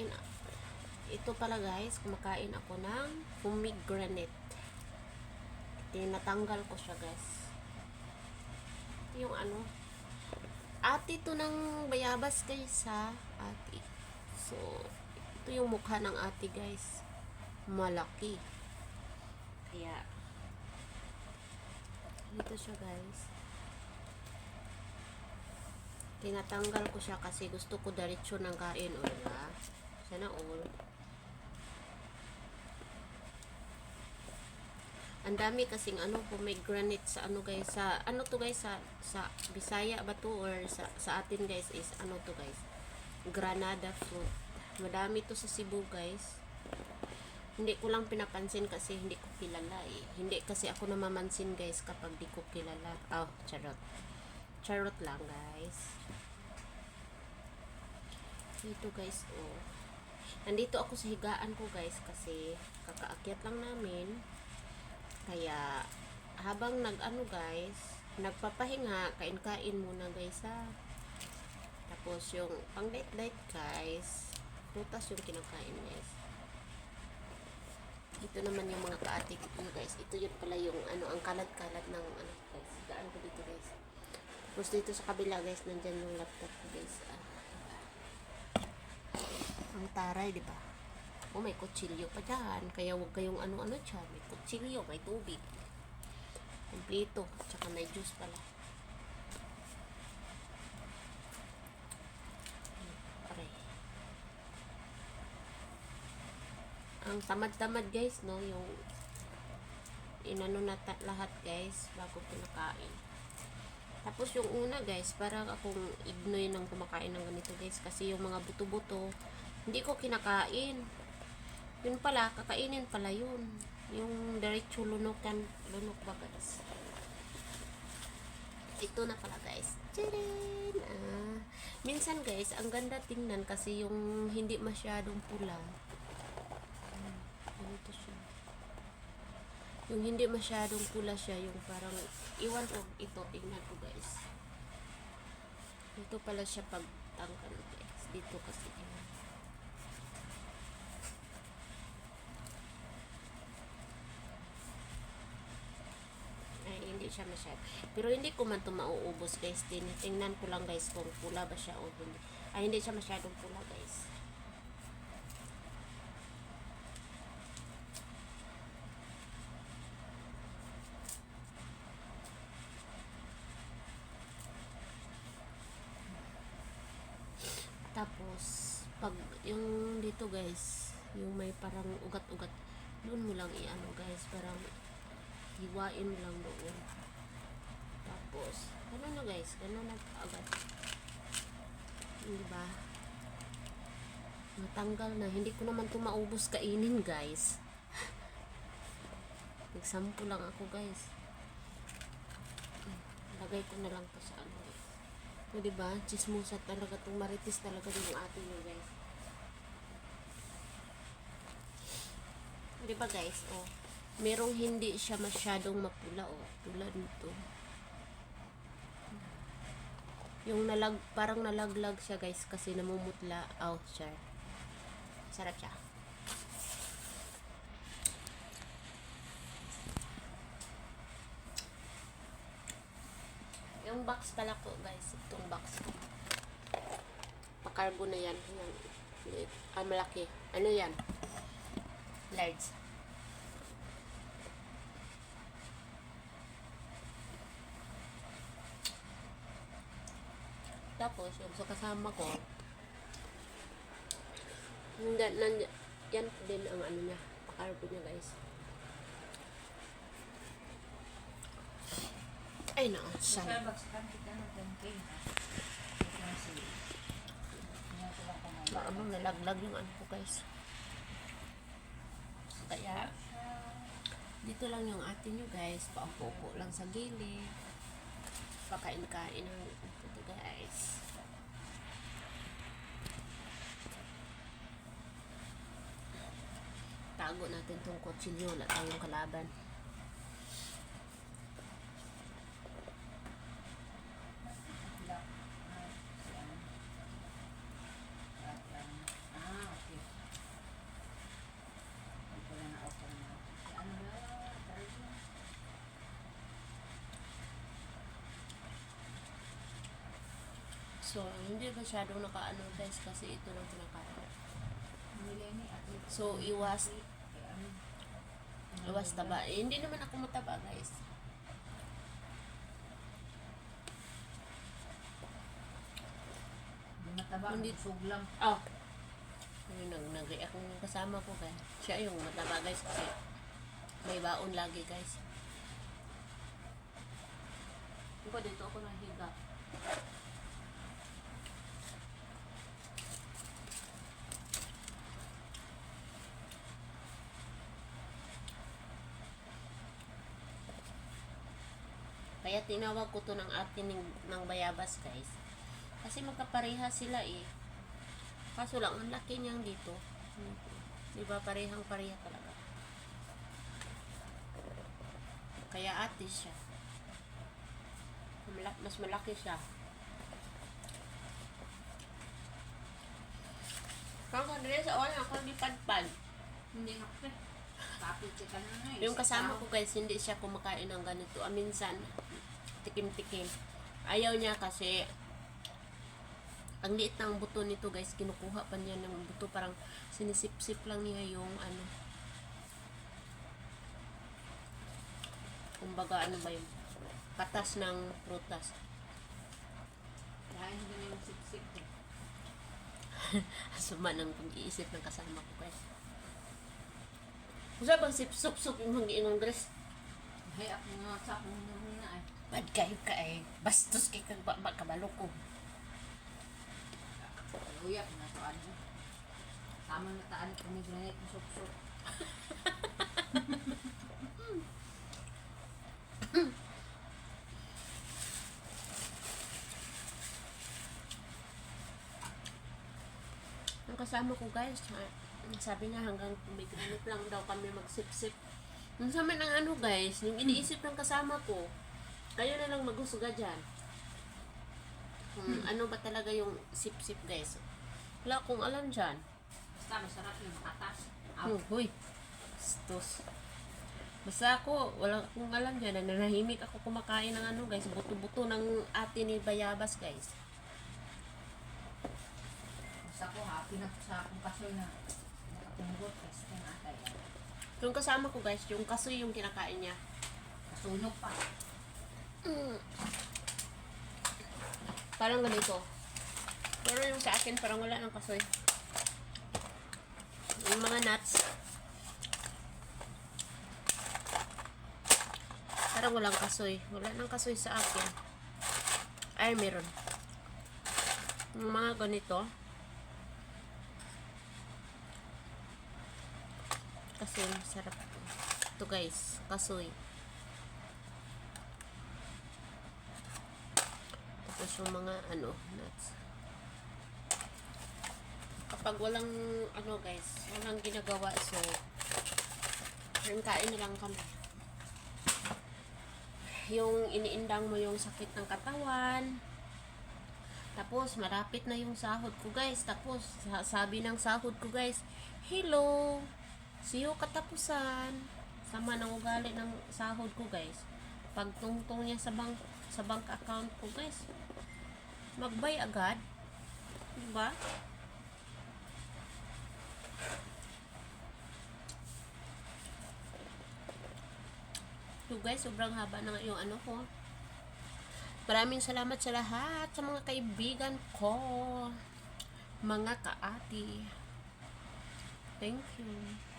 kumakain ito pala guys, kumakain ako ng pomegranate. Tinatanggal ko siya guys. Ito yung ano, ate to ng bayabas guys ha, ate. So, ito yung mukha ng ate guys. Malaki. Kaya, ito siya guys. Tinatanggal ko siya kasi gusto ko diretso ng kain o diba? Sana all. Ang dami kasing ano pomegranate sa ano guys sa ano to guys sa sa Bisaya ba to or sa sa atin guys is ano to guys granada fruit. Madami to sa Cebu guys. Hindi ko lang pinapansin kasi hindi ko kilala eh. Hindi kasi ako namamansin guys kapag di ko kilala. Oh, charot. Charot lang guys. Ito guys, oh. Nandito ako sa higaan ko guys kasi kakaakyat lang namin. Kaya habang nag-ano guys, nagpapahinga, kain-kain muna guys ha. Tapos yung pang date-date guys, prutas yung kinakain guys. Ito naman yung mga kaatik ko guys. Ito yun pala yung ano, ang kalat-kalat ng ano guys. Higaan ko dito guys. Tapos dito sa kabila guys, nandyan yung laptop ko guys. Ah? Ang taray, di ba? Oh, may kutsilyo pa dyan. Kaya huwag kayong ano-ano dyan. May kutsilyo, may tubig. Kompleto. Tsaka may juice pala. Aray. Ang tamad-tamad guys, no? Yung inano na lahat guys bago pinakain. Tapos yung una guys, parang akong ignoy ng kumakain ng ganito guys. Kasi yung mga buto-buto, hindi ko kinakain. Yun pala, kakainin pala yun. Yung diretso lunukan, lunok ba guys? Ito na pala guys. Tcharan! Ah, minsan guys, ang ganda tingnan kasi yung hindi masyadong pula. Hmm, ganito siya. Yung hindi masyadong pula siya, yung parang, iwan ko ito, tingnan ko guys. Ito pala siya pag tangkal guys. Dito kasi yun. ay hindi siya masyado. Pero hindi ko man ito mauubos guys. Tinitingnan ko lang guys kung pula ba siya o hindi. Ay hindi siya masyadong pula guys. Tapos, pag yung dito guys, yung may parang ugat-ugat, doon mo lang i-ano guys, parang hiwain mo lang doon. Tapos, ano na guys, ganun na agad. Di ba? Natanggal na. Hindi ko naman ito maubos kainin guys. Nagsampo lang ako guys. Lagay ko na lang to sa ano. O diba? Chismosa talaga itong maritis talaga yung atin nyo guys. Diba guys? Oh merong hindi siya masyadong mapula oh. Tulad nito yung nalag parang nalaglag siya guys kasi namumutla oh siya. Sarap siya. Yung box pala ko guys itong box ko. Pakargo na yan. Yan. Ah malaki. Ano yan? Large Tapos, yung sa kasama ko, nanda, nanda, yan din ang ano niya, pakarbo niya guys. Ay na, sana. Starbucks kan kita nag-10k ha. Kasi Tingnan ko lang kung may Baka mo nalaglag yung ano ko guys. Kaya, dito lang yung ate nyo guys. Paupo-upo lang sa gilid. Pakain-kain ng itago natin tong kutsilyo. Wala tayong kalaban. So, hindi masyadong nakaano guys kasi ito lang kinakain. So, iwas Iwas taba. Eh, hindi naman ako mataba guys. Hindi mataba, Hindi- busog lang. Oh. Yung nag nag-react yung kasama ko guys. Siya yung mataba guys kasi may baon lagi guys. Ako dito ako nahiga. Kaya tinawag ko to ng atin ng, ng bayabas guys. Kasi magkapareha sila eh. Kaso lang, ang laki niyang dito. Di ba parehang pareha talaga. Kaya ate siya. Mas malaki siya. Kang kadre sa wala ako di padpad. Hindi na ka na eh. Yung Sa kasama ko guys, hindi siya kumakain ng ganito. Ah, minsan, tikim-tikim. Ayaw niya kasi ang liit ng buto nito guys, kinukuha pa niya ng buto. Parang sinisip-sip lang niya yung ano. Kumbaga ano ba yung katas ng prutas. Dahil hindi yung siksik eh. Suma ng pag-iisip ng kasama ko guys. Kung saan bang sip-sup-sup yung mga inong dress? Hay ako nga sa akong. Bad kayo ka eh. Bastos kay kag ba kabalo ko. Luya, pinatuan mo. Tama na taan ko ni Granite mo sup-sup. Ang kasama ko guys, sabi niya hanggang kumigranit lang daw kami magsip-sip. Yung sa amin ang ano guys, yung iniisip ng kasama ko, kayo na lang maghusuga dyan. Kung ano ba talaga yung sip-sip guys. Wala akong alam dyan. Basta masarap yung makatas. Oh, huy. Stos. Basta ako, wala akong alam dyan. Nananahimik ako kumakain ng ano guys, buto-buto ng ate ni Bayabas guys. Basta ko happy na sa akong kasoy na nakatunggot. Kasi na atay. Yung kasama ko guys, yung kasoy yung kinakain niya. Kasunog pa. Parang ganito. Pero yung sa akin, parang wala ng kasoy. Yung mga nuts. Parang walang kasoy. Wala nang kasoy sa akin. Ay, meron. Yung mga ganito. Kasi sarap to. Ito guys, kasoy. Tapos yung mga ano, nuts. Kapag walang ano guys, walang ginagawa so yung kain na lang kami. Yung iniindang mo yung sakit ng katawan. Tapos marapit na yung sahod ko guys. Tapos sa- sabi ng sahod ko guys, Hello! Siyo katapusan. Sama ng ugali ng sahod ko guys. Pagtungtong niya sa bank sa bank account ko guys. Magbay agad. Diba? So guys, sobrang haba na yung ano ko. Maraming salamat sa lahat sa mga kaibigan ko. Mga kaati. Thank you.